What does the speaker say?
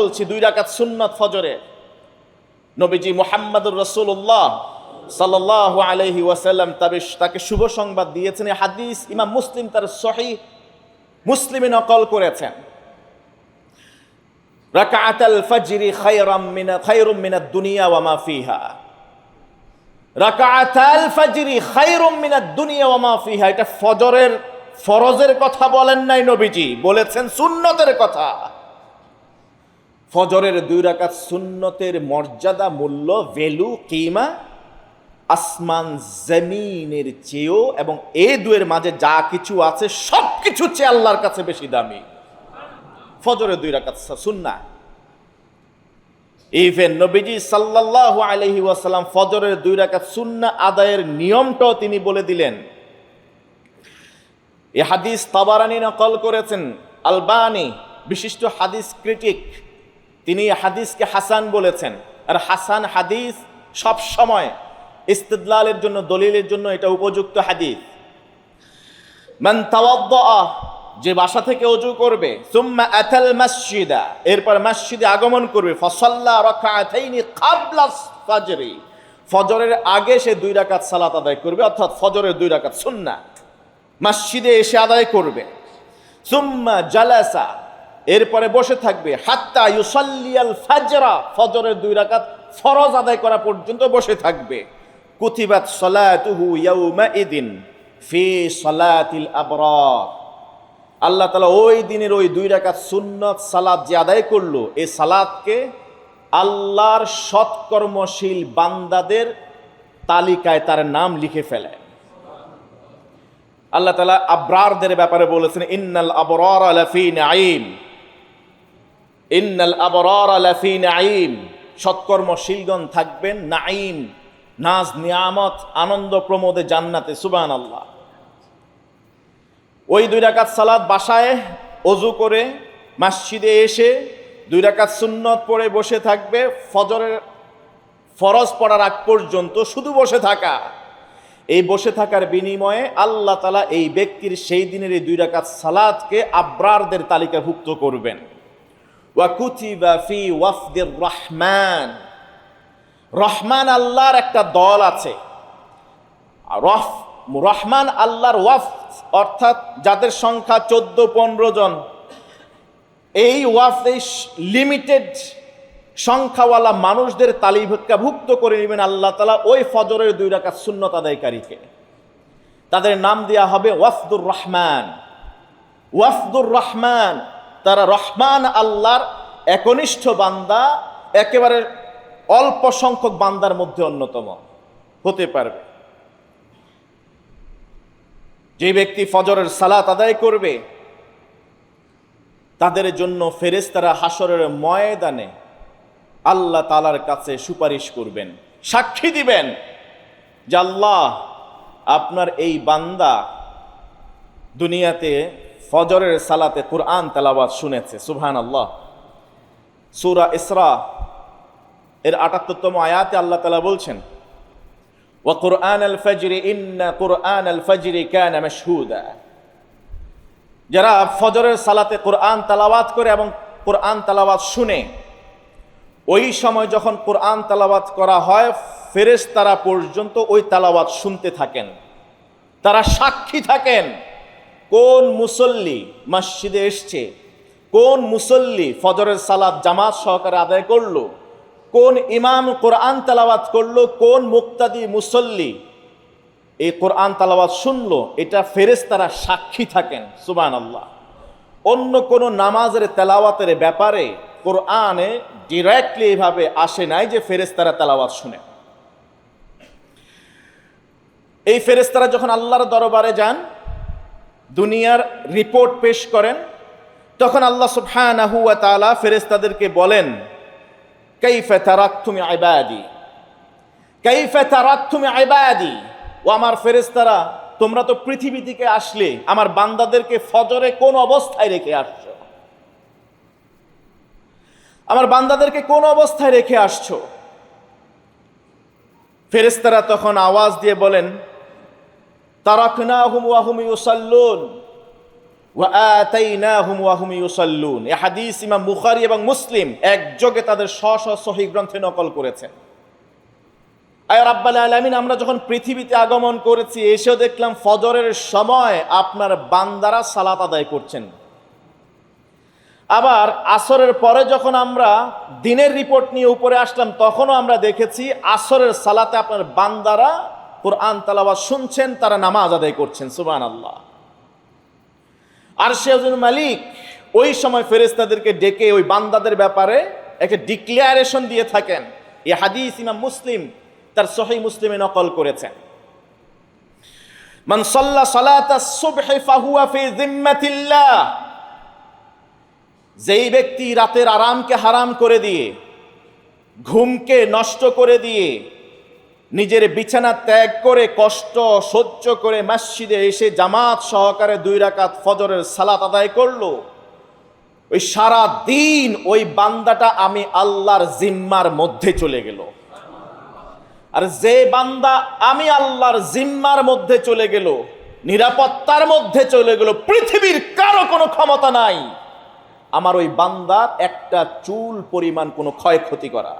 বলছি, দুই রাকাত সুন্নত ফজরে। নবীজি মোহাম্মদুর রসুল্লাহ সাল্লাহ আলহি ওয়াসাল্লাম তবে তাকে শুভ সংবাদ দিয়েছেন। হাদিস ইমাম মুসলিম তার সহি মুসলিমে নকল করেছেন। রাকাত আল খায়রাম মিনা, খায়রুম মিনা দুনিয়া ওয়া মা ফিহা। রাকাত আল খায়রুম মিনা দুনিয়া ওয়া মা ফিহা। এটা ফজরের ফরজের কথা বলেন নাই নবীজি, বলেছেন সুন্নতের কথা। ফজরের দুই রাকাত সুন্নতের মর্যাদা মূল্য, ভ্যালু, কিমা, আসমান, জমিনের চেয়েও এবং এ দুয়ের মাঝে যা কিছু আছে সব কিছু চেয়ে আল্লাহর কাছে বেশি দামি। ফজরের দুই রাকাত সুন্না ইভেন নবীজি সাল্লাল্লাহু আলাইহি ওয়াসাল্লাম ফজরের দুই রাকাত সুন্না আদায়ের নিয়মটাও তিনি বলে দিলেন। এই হাদিস তাবারানি নকল করেছেন। আলবানি, বিশিষ্ট হাদিস ক্রিটিক তিনি হাদিসকে হাসান বলেছেন। আর হাসান হাদিস সব সময় ইস্তেদলালের জন্য, দলিলের জন্য এটা উপযুক্ত হাদিস। মান যে বাসা থেকে অজু করবে, সুম্মা আতাল মসজিদা, এরপর মসজিদে আগমন করবে, ফসল্লা ফজরি। ফজরের আগে সে দুই রাকাত সালাত আদায় করবে, অর্থাৎ ফজরের দুই রাকাত সুন্নাহ মসজিদে এসে আদায় করবে। সুম্মা জালাসা এরপরে বসে থাকবে, হাত্তা ইউসাল্লিয়াল ফাজরা, ফজরের দুই রাকাত ফরজ আদায় করা পর্যন্ত বসে থাকবে। কুতিবাত সলাতুহু ইয়াউমা ইদিন ফি সলাতিল আবরার। আল্লাহ তালা ওই দিনের ওই দুই রাকাত সুন্নত সালাদ যে আদায় করল এই সালাদকে আল্লাহর সৎকর্মশীল বান্দাদের তালিকায় তার নাম লিখে ফেলে। আল্লাহ তালা আব্রারদের ব্যাপারে বলেছেন, ইন্নাল আবরার আলাফি নাইম ইন্নাল আবরার আলাফি নাইম সৎকর্মশীলগণ থাকবেন নাইম নাজ নিয়ামত, আনন্দ প্রমোদে জান্নাতে সুবান আল্লাহ ওই দুই রাকাত সালাদ বাসায় অজু করে মসজিদে এসে দুই রাকাত সুন্নত পড়ে বসে থাকবে। ফজরের ফরজ পড়ার আগ পর্যন্ত শুধু বসে থাকা। এই বসে থাকার বিনিময়ে আল্লাহ তালা এই ব্যক্তির সেই দিনের এই দুই রাকাত সালাদকে আব্রারদের তালিকাভুক্ত করবেন। ওয়াকুতিবা ফি ওয়াফদের রহমান। রহমান আল্লাহর একটা দল আছে। রফ, রহমান আল্লাহর ওয়াফ অর্থাৎ যাদের সংখ্যা চোদ্দ, পনেরো জন। এই ওয়াফ এই লিমিটেড সংখ্যাওয়ালা মানুষদের তালিকাভুক্ত করে নেবেন আল্লাহ তালা ওই ফজরের দুই সুন্নত আদায়কারীকে। তাদের নাম দেওয়া হবে ওয়াফদুর রহমান। ওয়াফদুর রহমান তারা রহমান আল্লাহর একনিষ্ঠ বান্দা, একেবারে অল্প সংখ্যক বান্দার মধ্যে অন্যতম। হতে পারবে। যে ব্যক্তি ফজরের সালাত আদায় করবে, তাদের জন্য ফেরেস্তারা হাসরের ময়দানে আল্লাহ তালার কাছে সুপারিশ করবেন, সাক্ষী দিবেন যে আল্লাহ আপনার এই বান্দা দুনিয়াতে ফজরের সালাতে কোরআন তালাবাদ শুনেছে সুবহান আল্লাহ সুরা ইসরা, এর আটাত্তরতম আয়াতে আল্লাহ তালা বলছেন ফজরি, ইন্না কোরআন আল ফজরি ক্যান মাশহুদা। যারা ফজরের সালাতে কোরআন তালাবাত করে এবং কোরআন তালাবাত শুনে, ওই সময় যখন কোরআন তালাবাত করা হয় ফেরেস তারা পর্যন্ত ওই তালাবাত শুনতে থাকেন। তারা সাক্ষী থাকেন। কোন মুসল্লি মসজিদে এসছে? কোন মুসল্লি ফজরের সালাদ জামাত সহকারে আদায় করল? কোন ইমাম কোরআন তালাবাত করল? কোন মুক্তাদি মুসল্লি এই কোরআন তালাবাত শুনলো? এটা ফেরেস তারা সাক্ষী থাকেন সুবান আল্লাহ অন্য কোন নামাজের তেলাওয়াতের ব্যাপারে কোরআনে ডিরেক্টলি এভাবে আসে নাই যে ফেরেস্তারা তেলাওয়াত শুনে। এই ফেরেস্তারা যখন আল্লাহর দরবারে যান দুনিয়ার রিপোর্ট পেশ করেন, তখন আল্লাহ সুবহানাহু ওয়া তাআলা ফেরেশতাদেরকে বলেন, কাইফা তারাকতুম ইবাদি কাইফা তারাকতুম ইবাদি ও আমার ফেরেশতারা, তোমরা তো পৃথিবী থেকে আসলে, আমার বান্দাদেরকে ফজরে কোন অবস্থায় রেখে আসছো? আমার বান্দাদেরকে কোন অবস্থায় রেখে আসছো? ফেরেশতারা তখন আওয়াজ দিয়ে বলেন তারাকনাহুম ওয়াহুম ইউসাল্লুন ওয়া আতাইনাহুম ওয়াহুম ইউসাল্লুন। এ হাদিস ইমাম বুখারি এবং মুসলিম একযোগে তাদের স্ব স্ব সহি গ্রন্থে নকল করেছেন। আয় রাব্বাল আলামিন, আমরা যখন পৃথিবীতে আগমন করেছি, এসেও দেখলাম ফজরের সময় আপনার বান্দারা সালাত আদায় করছেন। আবার আসরের পরে যখন আমরা দিনের রিপোর্ট নিয়ে উপরে আসলাম, তখনও আমরা দেখেছি আসরের সালাতে আপনার বান্দারা কোরআন তালাওয়াত শুনছেন, তারা নামাজ আদায় করছেন সুবান আল্লাহ আর শেহজুল মালিক ওই সময় ফেরেস্তাদেরকে ডেকে ওই বান্দাদের ব্যাপারে একটা ডিক্লেয়ারেশন দিয়ে থাকেন। এই হাদিস ইমাম মুসলিম তার সহি মুসলিমে নকল করেছেন। মান সাল্লা সালাতা সুবহি ফাহুয়া ফি জিম্মাতিল্লাহ যেই ব্যক্তি রাতের আরামকে হারাম করে দিয়ে, ঘুমকে নষ্ট করে দিয়ে নিজের বিছানা ত্যাগ করে, কষ্ট সহ্য করে মসজিদে এসে জামাত সহকারে দুই রাকাত ফজরের সালাত আদায় করল। ওই সারা দিন ওই বান্দাটা আমি আল্লাহর জিম্মার মধ্যে চলে গেল। আর যে বান্দা আমি আল্লাহর জিম্মার মধ্যে চলে গেল, নিরাপত্তার মধ্যে চলে গেল, পৃথিবীর কারও কোনো ক্ষমতা নাই। আমার ওই বান্দার একটা চুল পরিমাণ কোনো ক্ষয়ক্ষতি করা।